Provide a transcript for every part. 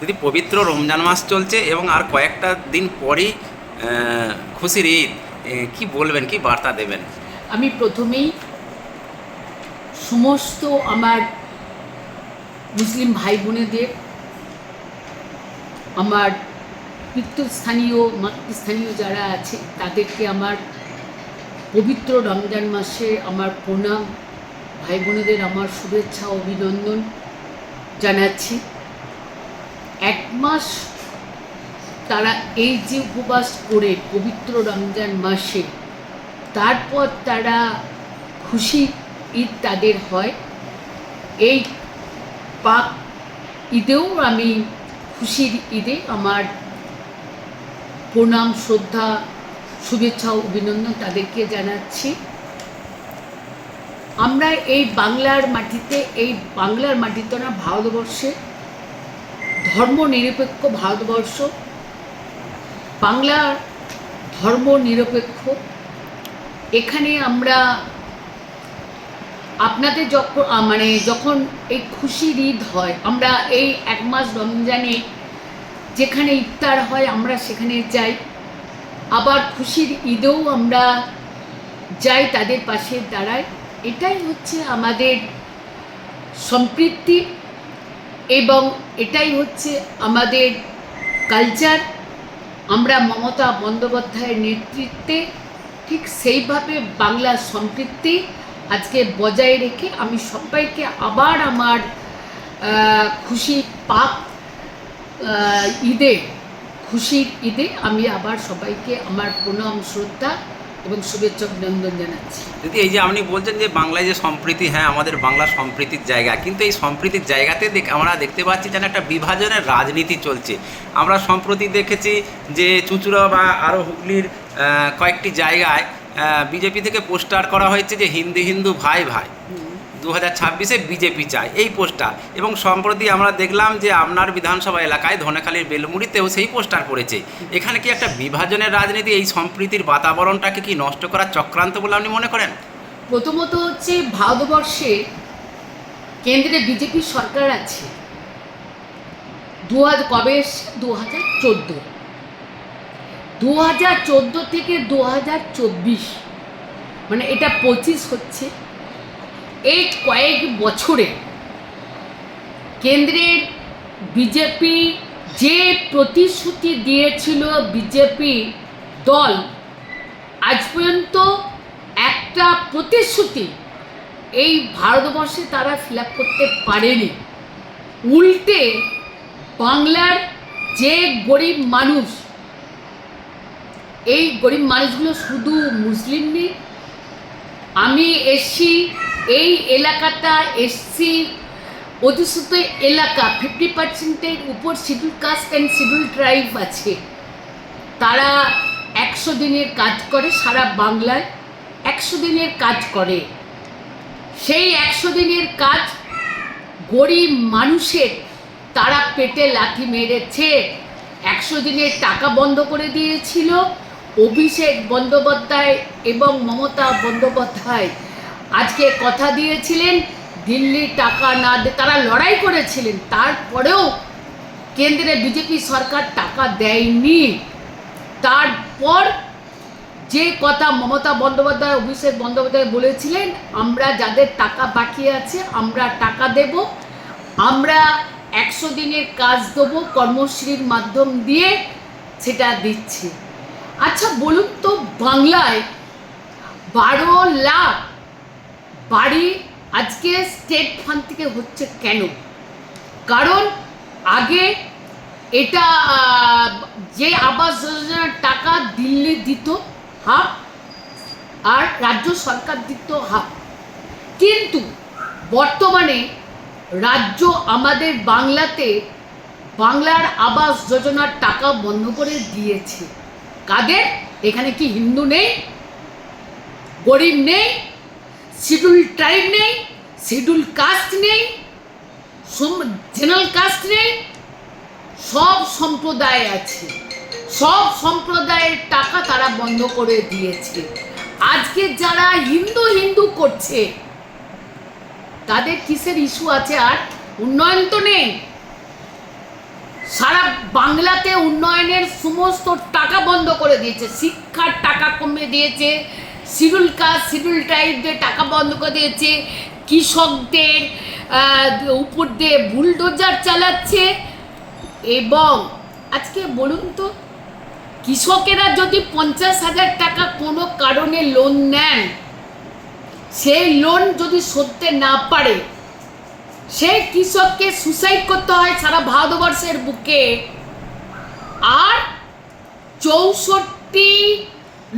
যদি পবিত্র রমজান মাস চলছে এবং আর কয়েকটা দিন পরেই খুশির ঈদ। কি বলবেন, কি বার্তা দেবেন? আমি প্রথমেই সমস্ত আমার মুসলিম ভাই বোনেদের আমার পিতৃস্থানীয়, মাতৃস্থানীয় যারা আছে, তাদেরকে আমার পবিত্র রমজান মাসে আমার প্রণাম ভাই বোনেদের আমার শুভেচ্ছা, অভিনন্দন জানাচ্ছি। এক মাস তারা এই যে উপবাস করে পবিত্র রমজান মাসে, তারপর তারা খুশি ঈদ তাদের হয়। এই পাক ঈদেও আমি খুশির ঈদে আমার প্রণাম, শ্রদ্ধা, শুভেচ্ছা অভিনন্দন তাদেরকে জানাচ্ছি। আমরা এই বাংলার মাটিতে, এই বাংলার মাটিতে না, ভারতবর্ষে ধর্ম নিরপেক্ষ ভারতবর্ষ, বাংলার ধর্ম নিরপেক্ষ এখানে আমরা আপনাদের যখন মানে যখন এই খুশির ঈদ হয়, আমরা এই এক মাস রমজানে যেখানে ইফতার হয়, আমরা সেখানে যাই। আবার খুশির ঈদেও আমরা যাই তাদের পাশে দাঁড়াই। এটাই হচ্ছে আমাদের সম্পৃক্তি এবং এটাই হচ্ছে আমাদের কালচার আমরা মমতা বন্দ্যোপাধ্যায়ের নেতৃত্বে ঠিক সেইভাবে বাংলা সম্পৃক্তি আজকে বজায় রেখে আমি সবাইকে আবার আমার খুশি পাক ঈদে, খুশির ঈদে আমি আবার সবাইকে আমার প্রণাম, শ্রদ্ধা এবং শুভেচ্ছা অভিনন্দন জানাচ্ছি। দিদি এই যে আপনি বলছেন যে বাংলায় যে সম্প্রীতি হ্যাঁ আমাদের বাংলা সম্প্রীতির জায়গা কিন্তু এই সম্প্রীতির জায়গাতে দেখ আমরা দেখতে পাচ্ছি যেন একটা বিভাজনের রাজনীতি চলছে। আমরা সম্প্রতি দেখেছি যে চুচুড়া বা আরও হুগলির কয়েকটি জায়গায় বিজেপি থেকে পোস্টার করা হয়েছে যে হিন্দু হিন্দু ভাই ভাই। দু হাজার ছাব্বিশে বিজেপি চায়, এই পোস্টার। এবং সম্প্রতি আমরা দেখলাম যে আপনার বিধানসভা এলাকায় ধনেখালির বেলমুড়িতেও সেই পোস্টার পড়েছে। এখানে কি একটা বিভাজনের রাজনীতি, এই সম্প্রীতির বাতাবরণটাকে কি নষ্ট করার চক্রান্ত বলে আপনি মনে করেন? প্রথমত হচ্ছে ভারতবর্ষে কেন্দ্রে বিজেপি সরকার আছে। দু হাজার কবে দু হাজার চোদ্দ। দু হাজার চোদ্দ থেকে দু হাজার চব্বিশ। মানে এটা পঁচিশ হচ্ছে। এই কয়েক বছরে কেন্দ্রের বিজেপি যে প্রতিশ্রুতি দিয়েছিল বিজেপি দল, আজ পর্যন্ত একটা প্রতিশ্রুতি এই ভারতবর্ষে তারা ফিল করতে পারেনি। উল্টে বাংলার যে গরিব মানুষ, এই গরিব মানুষগুলো শুধু মুসলিম নেই, আমি এসছি এই এলাকাটা এসসি অধিষ্ঠিত এলাকা ফিফটি পার্সেন্টের উপর civil caste and civil tribe আছে। তারা একশো দিনের কাজ করে সারা বাংলায়, একশো দিনের কাজ করে। সেই একশো দিনের কাজ গরিব মানুষের তারা পেটে লাথি মেরেছে। একশো দিনের টাকা বন্ধ করে দিয়েছিল। অভিষেক বন্দ্যোপাধ্যায় এবং মমতা বন্দ্যোপাধ্যায় আজকে কথা দিয়েছিলেন, দিল্লি টাকা না তারা লড়াই করেছিলেন, তারপরেও কেন্দ্রে বিজেপি সরকার টাকা দেয়নি। তারপর যে কথা মমতা বন্দ্যোপাধ্যায়, অভিষেক বন্দ্যোপাধ্যায় বলেছিলেন, আমরা যাদের টাকা বাকি আছে, আমরা টাকা দেব, আমরা একশো দিনের কাজ দেবো, কর্মশ্রীর মাধ্যম দিয়ে সেটা দিচ্ছি। আচ্ছা বলুন তো, বাংলায় বারো লাখ বাড়ি আজকে স্টেট ফান্ড থেকে হচ্ছে কেন? কারণ আগে এটা যে আবাস যোজনার টাকা দিল্লি দিত, হাফ, আর রাজ্য সরকার দিত হাফ। কিন্তু বর্তমানে রাজ্য আমাদের বাংলাতে বাংলার আবাস যোজনার টাকা বন্ধ করে দিয়েছে। কাদের? এখানে কি হিন্দু নেই? গরিব নেই? শিডিউল ট্রাইব নেই শিডিউল কাস্ট নেই জেনারেল কাস্ট নেই, সব সম্প্রদায় আছে। সব সম্প্রদায়ের টাকা তারা বন্ধ করে দিয়েছে। আজকে যারা হিন্দু হিন্দু করছে, তাদের কিসের ইস্যু আছে আর? উন্নয়ন তো নেই। সারা বাংলাতে উন্নয়নের সমস্ত টাকা বন্ধ করে দিয়েছে। শিক্ষার টাকা কমে দিয়েছে শিডিউল কাস্ট শিডিউল ট্রাইবদের টাকা বন্ধ করে দিয়েছে, কৃষকদের উপর দিয়ে বুলডোজার চালাচ্ছে, এবং আজকে বলুন তো, কৃষকেরা যদি পঞ্চাশ হাজার টাকা কোনো কারণে লোন নেন, সেই লোন যদি সরতে না পারে, সেই কৃষককে সুসাইড করতে হয় সারা ভারতবর্ষের বুকে। আর চৌষট্টি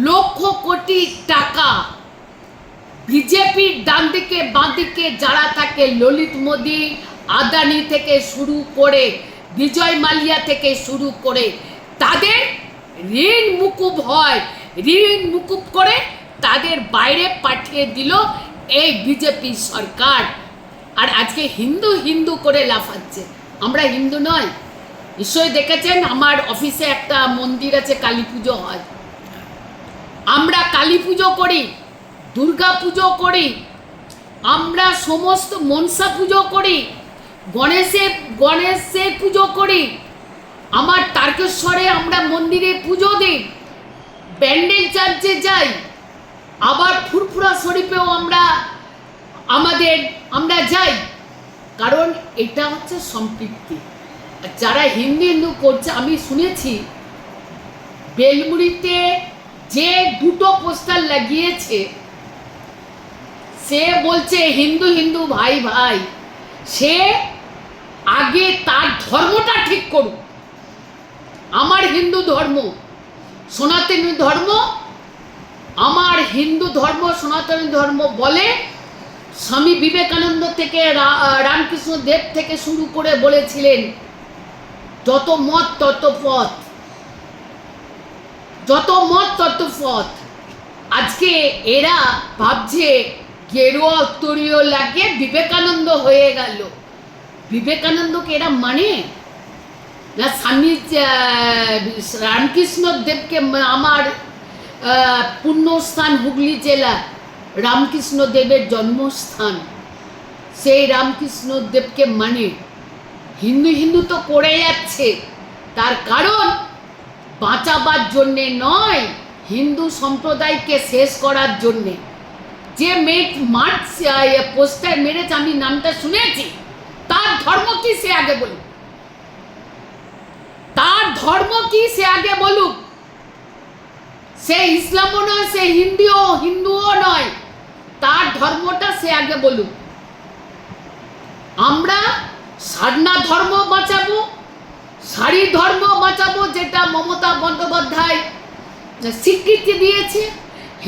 লক্ষ কোটি টাকা। বিজেপির ডান দিকে, বাঁ দিকে যারা থাকে, ললিত মোদি, আদানি থেকে শুরু করে, বিজয় মালিয়া থেকে শুরু করে, তাদের ঋণ মুকুব হয়। ঋণ মুকুব করে তাদের বাইরে পাঠিয়ে দিল এই বিজেপি সরকার। আর আজকে হিন্দু হিন্দু করে লাফাচ্ছে। আমরা হিন্দু নয়। নিশ্চয়ই দেখেছেন, আমার অফিসে একটা মন্দির আছে, কালী পুজো হয়। আমরা কালী পুজো করি, দুর্গা পুজো করি, আমরা সমস্ত মনসা পুজো করি গণেশের গণেশের পুজো করি, আমার তারকেশ্বরে আমরা মন্দিরে পুজো দিই, ব্যান্ডেল চার্চে যাই, আবার ফুরফুরা শরীফেও আমরা আমাদের, আমরা যাই, কারণ এটা হচ্ছে সম্পৃক্তি। যারা হিন্দু হিন্দু করছে, আমি শুনেছি, বেলমুড়িতে যে দুটো পোস্টার লাগিয়েছে, সে বলছে, হিন্দু হিন্দু, ভাই ভাই, সে আগে তার ধর্মটা ঠিক করুক। আমার হিন্দু ধর্ম সনাতনী ধর্ম, আমার হিন্দু ধর্ম সনাতনী ধর্ম বলে স্বামী বিবেকানন্দ থেকে রামকৃষ্ণ দেব থেকে শুরু করে বলেছিলেন, যত মত, তত পথ। যত মত, তত পথ। আজকে এরা ভাবছে, গেরুয়া উত্তরীয় লাগে বিবেকানন্দ হয়ে গেল। বিবেকানন্দকে এরা মানে? না, স্বামী রামকৃষ্ণ দেবকে আমার পুণ্যস্থান হুগলি জেলা রামকৃষ্ণ দেবের জন্মস্থান। সেই রামকৃষ্ণ দেবকে মানে। হিন্দু হিন্দু তো করে যাচ্ছে। তার কারণ বাঁচাবার জন্যে নয়, হিন্দু সম্প্রদায়কে শেষ করার জন্যে। যে মেয়ে মাঠ পোস্টার মেরেছে, আমি নামটা শুনেছি। তার ধর্ম কি সে আগে বলুক? তার ধর্ম কি সে আগে বলুক? সে ইসলামও নয়, সে হিন্দুও হিন্দুও নয়। তার ধর্মটা সে আগে বলুক। আমরা সারনা ধর্ম বাঁচাবো শাড়ি ধর্ম বাঁচাবো যেটা মমতা বন্দ্যোপাধ্যায় স্বীকৃতি দিয়েছে।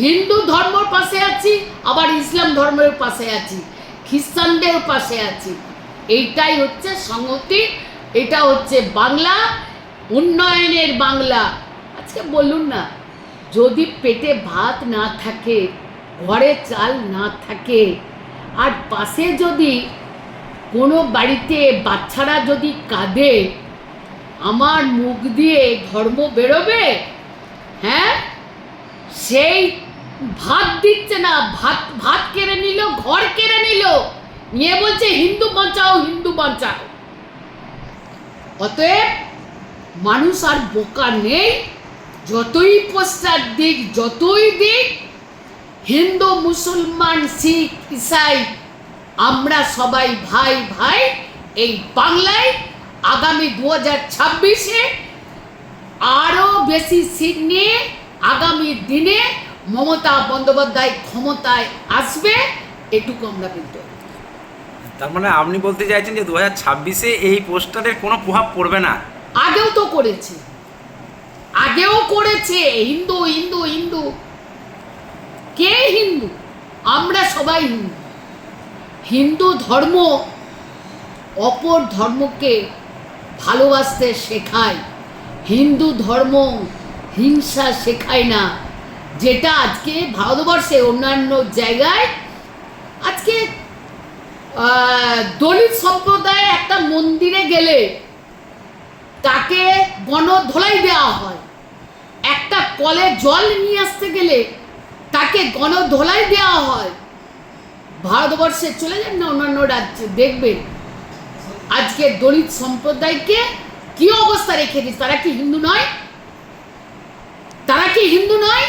হিন্দু ধর্মর পাশে আছি, আবার ইসলাম ধর্মের পাশে আছি, খ্রিস্টানদের পাশে আছি। এইটাই হচ্ছে সংহতি, এটা হচ্ছে বাংলা, উন্নয়নের বাংলা। আজকে বলুন না, যদি পেটে ভাত না থাকে, ঘরে চাল না থাকে, আর পাশে যদি কোনো বাড়িতে বাচ্চারা যদি কাঁদে আমার মুখ দিয়ে ধর্ম বেরোবে? হ্যাঁ? সেই ভাত দিচ্ছে না, ভাত ভাত কেড়ে নিল, ঘর কেড়ে নিল। নিয়ে বলছে, হিন্দু বাঁচাও হিন্দু বাঁচাও। অতএব মানুষ আর বোকা নেই। যতই পোস্টার দিক, যতই দিক, হিন্দু, মুসলমান, শিখ, ইসাই, আমরা সবাই ভাই ভাই এই বাংলায় আগামী দু হাজার ছাব্বিশে আরও বেশি সিট নিয়ে আগামী দিনে মমতা বন্দ্যোপাধ্যায় ক্ষমতায় আসবে এটুকু আমরা কিন্তু তার মানে আপনি বলতে চাইছেন যে দু হাজার ছাব্বিশে এই পোস্টারের কোনো প্রভাব পড়বে না? আগেও তো করেছে। আগেও করেছে হিন্দু হিন্দু হিন্দু। কে হিন্দু? আমরা সবাই হিন্দু। হিন্দু ধর্ম অপর ধর্মকে ভালোবাসতে শেখায়। হিন্দু ধর্ম হিংসা শেখায় না। যেটা আজকে ভারতবর্ষে অন্যান্য জায়গায় আজকে দলিত সম্প্রদায় একটা মন্দিরে গেলে তাকে গণধোলাই দেওয়া হয়। একটা কলে জল নিয়ে আসতে গেলে তাকে গণধোলাই দেওয়া হয়। ভারতবর্ষে চলে যান না অন্যান্য রাজ্যে, দেখবেন। আজকে দলিত সম্প্রদায়কে কি অবস্থা রেখে দিস তারা কি হিন্দু নয়? তারা কি হিন্দু নয়?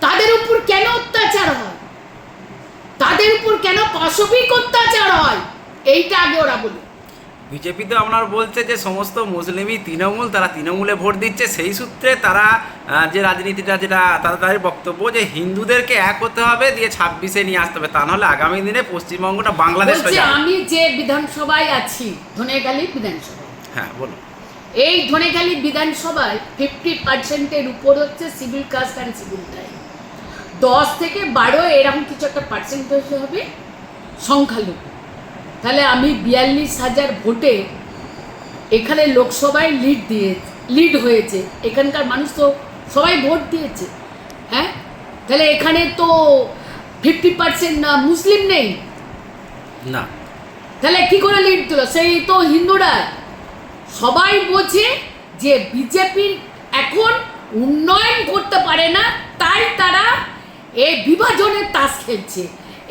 তাদের উপর কেন অত্যাচার হয়? তাদের উপর কেন পাশবিক অত্যাচার হয়? এইটা আগে ওরা বলুন বিজেপি তো আপনার বলছে যে সমস্ত মুসলিমই তৃণমূল তারা তৃণমূলে ভোট দিচ্ছে। সেই সূত্রে তারা যে রাজনীতিটা যেটা তারা তাদের বক্তব্য যে হিন্দুদেরকে এক হতে হবে দিয়ে ছাব্বিশে নিয়ে আসতে হবে। তা নাহলে আগামী দিনে পশ্চিমবঙ্গটা বাংলাদেশ আমি যে বিধানসভায় আছি ধনেখালি বিধানসভায় হ্যাঁ বলুন। এই ধনেখালি বিধানসভায় ফিফটি পার্সেন্টের উপর হচ্ছে civil caste and civil time দশ থেকে বারো এরকম কিছু একটা পার্সেন্টেজ হবে সংখ্যালঘু। তাহলে আমি বিয়াল্লিশ হাজার ভোটে এখানে লোকসভায় লিড দিয়ে লিড হয়েছে। এখানকার মানুষ তো সবাই ভোট দিয়েছে। হ্যাঁ? তাহলে এখানে তো ফিফটি পার্সেন্ট না মুসলিম নেই? না। তাহলে কি করে লিড দিল? সেই তো হিন্দুরা। সবাই বোঝে যে বিজেপি এখন উন্নয়ন করতে পারে না তাই তারা এই বিভাজনের তাস খেলছে।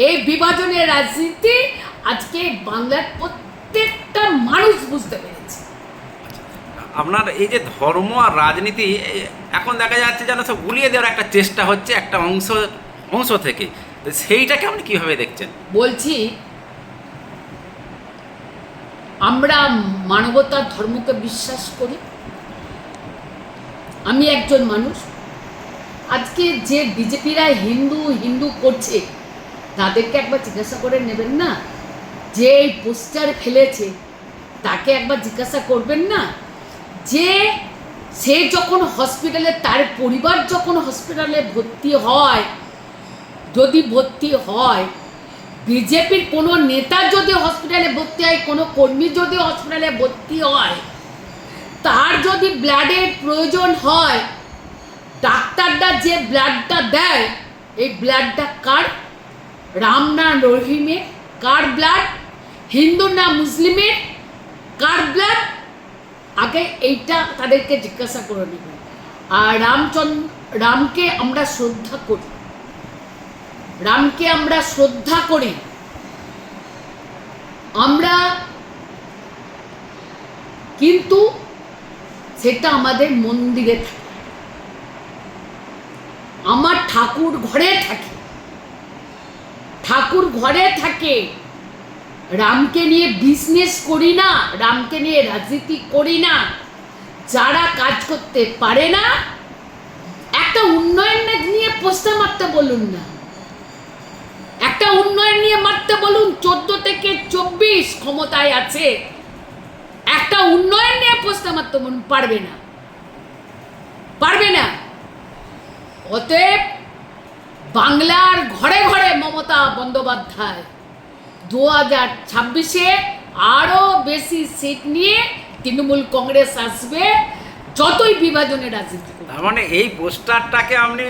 এই বিভাজনের রাজনীতি আজকে বাংলার প্রত্যেকটা মানুষ বুঝতে পেরেছে। আপনার এই যে ধর্ম আর রাজনীতি এখন দেখা যাচ্ছে যেন সব গুলিয়ে দেওয়ার একটা চেষ্টা হচ্ছে একটা অংশ অংশ থেকে। সেইটাকে আপনি কীভাবে দেখছেন? বলছি আমরা মানবতার ধর্মকে বিশ্বাস করি। আমি একজন মানুষ। আজকে যে বিজেপিরা হিন্দু হিন্দু করছে তাদেরকে একবার জিজ্ঞাসা করে নেবেন না? যে এই পোস্টার ফেলেছে, তাকে একবার জিজ্ঞাসা করবেন না? যে সে যখন হসপিটালে তার পরিবার যখন হসপিটালে ভর্তি হয়, যদি ভর্তি হয়, বিজেপির কোনো নেতা যদি হসপিটালে ভর্তি হয়, কোনো কর্মী যদি হসপিটালে ভর্তি হয়, তার যদি ব্লাডের প্রয়োজন হয়, ডাক্তাররা যে ব্লাডটা দেয়, এই ব্লাডটা কার? রাম না রহিমের কার ব্লাড হিন্দু না মুসলিমের কার ব্লাড আগে এইটা তাদেরকে জিজ্ঞাসা করে নেব। আর রামচন্দ্র, রামকে আমরা শ্রদ্ধা করি। রামকে আমরা শ্রদ্ধা করি। আমরা কিন্তু সেটা আমাদের মন্দিরে থাকে। আমার ঠাকুর ঘরে থাকে। ঠাকুর ঘরে থাকে। রামকে নিয়ে বিজনেস করি না, রামকে নিয়ে রাজনীতি করি না। যারা কাজ করতে পারে না, একটা উন্নয়ন নিয়ে পোস্টার মারতে বলুন না। একটা উন্নয়ন নিয়ে মারতে বলুন, চোদ্দ থেকে চব্বিশ ক্ষমতায় আছে। একটা উন্নয়ন নিয়ে পোস্টার মারতে বলুন, পারবে না। পারবে না। অতএব বাংলার ঘরে ঘরে মমতা বন্দ্যোপাধ্যায় দু হাজার ছাব্বিশে আরও বেশি সিট নিয়ে তৃণমূল কংগ্রেস আসবে যতই বিভাজনের রাজনীতি তার মানে এই পোস্টারটাকে আপনি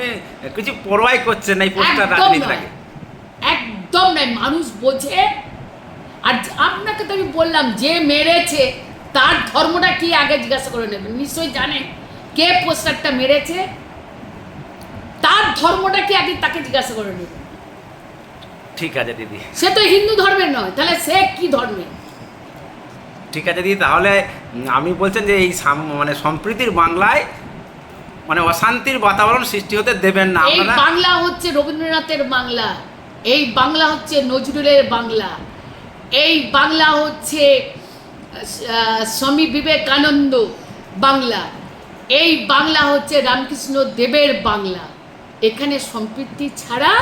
কিছু পরোয়াই করছেন না এই পোস্টার রাজনীতিটাকে? একদম নয় মানুষ বোঝে। আর আপনাকে তো আমি বললাম যে মেরেছে তার ধর্মটা কি আগে জিজ্ঞাসা করে নেবেন? নিশ্চয়ই জানেন কে পোস্টারটা মেরেছে তার ধর্মটা কি আগে তাকে জিজ্ঞাসা করে নেবেন? ঠিক আছে দিদি। সে তো হিন্দু ধর্মের নয় তাহলে সে কি ধর্মের ঠিক আছে দিদি তাহলে আপনি বলছেন যে এই মানে সম্প্রীতির বাংলায় মানে অশান্তির বাতাবরণ সৃষ্টি হতে দেবেন না এই বাংলা হচ্ছে রবীন্দ্রনাথের বাংলা এই বাংলা হচ্ছে নজরুলের বাংলা এই বাংলা হচ্ছে স্বামী বিবেকানন্দ বাংলা এই বাংলা হচ্ছে রামকৃষ্ণ দেবের বাংলা। এখানে সম্পৃক্তি ছাড়া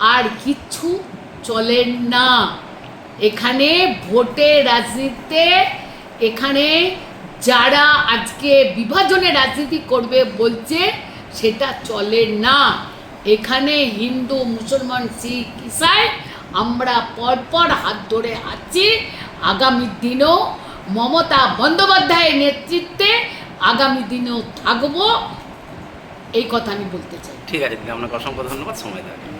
আর কিচ্ছু চলে না। এখানে ভোটে রাজনীতিতে, এখানে যারা আজকে বিভাজনে রাজনীতি করবে বলছে, সেটা চলে না। এখানে হিন্দু, মুসলমান, শিখ, ইসাই, আমরা পরপর হাত ধরে আছি। আগামী দিনেও মমতা বন্দ্যোপাধ্যায়ের নেতৃত্বে আগামী দিনেও থাকব। এই কথা আমি বলতে চাই। ঠিক আছে আপনাকে অসংখ্য ধন্যবাদ। সময় দেওয়ার।